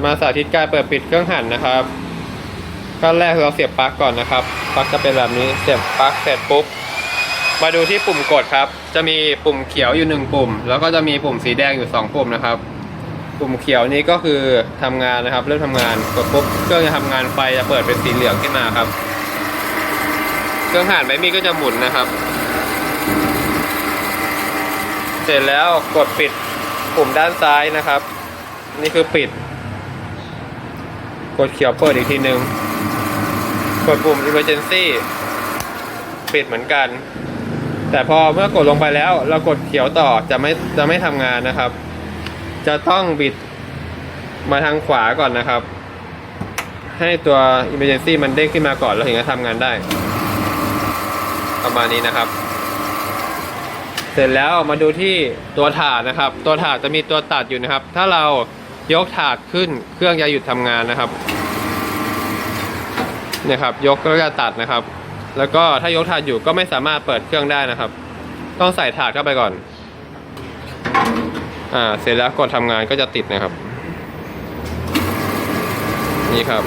จะมาสาธิตการเปิดปิดเครื่องหั่นนะครับขั้นแรกเราเสียบปลั๊กก่อนนะครับปลั๊กจะเป็นแบบนี้เสียบปลั๊กเสร็จปุ๊บมาดูที่ปุ่มกดครับ จะมีปุ่มเขียวอยู่หนึ่งปุ่ม แล้วก็จะมีปุ่มสีแดงอยู่สองปุ่มนะครับ ปุ่มเขียวนี้ก็คือทำงานนะครับ เริ่มทำงานกดปุ๊บเครื่องจะทำงานไฟจะเปิดเป็นสีเหลืองขึ้นมาครับ เครื่องหั่นใบมีก็จะหมุนนะครับ เสร็จแล้วกดปิดปุ่มด้านซ้ายนะครับ นี่คือปิด กดเขียวเปิดอีกทีหนึ่งกดปุ่ม emergency ปิดเหมือนกัน แต่พอเมื่อกดลงไปแล้ว เรากดเขียวต่อจะไม่จะไม่ทำงานนะครับ จะต้องบิดมาทางขวาก่อนนะครับ ให้ตัว emergency มันเด้งขึ้นมาก่อนแล้วถึงจะทำงานได้ ประมาณนี้นะครับ เสร็จแล้วมาดูที่ตัวถาดนะครับ ตัวถาดจะมีตัวตัดอยู่นะครับ ถ้าเรา ยกถาดขึ้นเครื่องจะหยุดทำงานนะครับเนี่ยครับ ยกก็จะตัดนะครับ แล้วก็ถ้ายกถาดอยู่ก็ไม่สามารถเปิดเครื่องได้นะครับ ต้องใส่ถาดเข้าไปก่อน อ่า เสร็จแล้วกดทำงานก็จะติดนะครับ นี่ครับ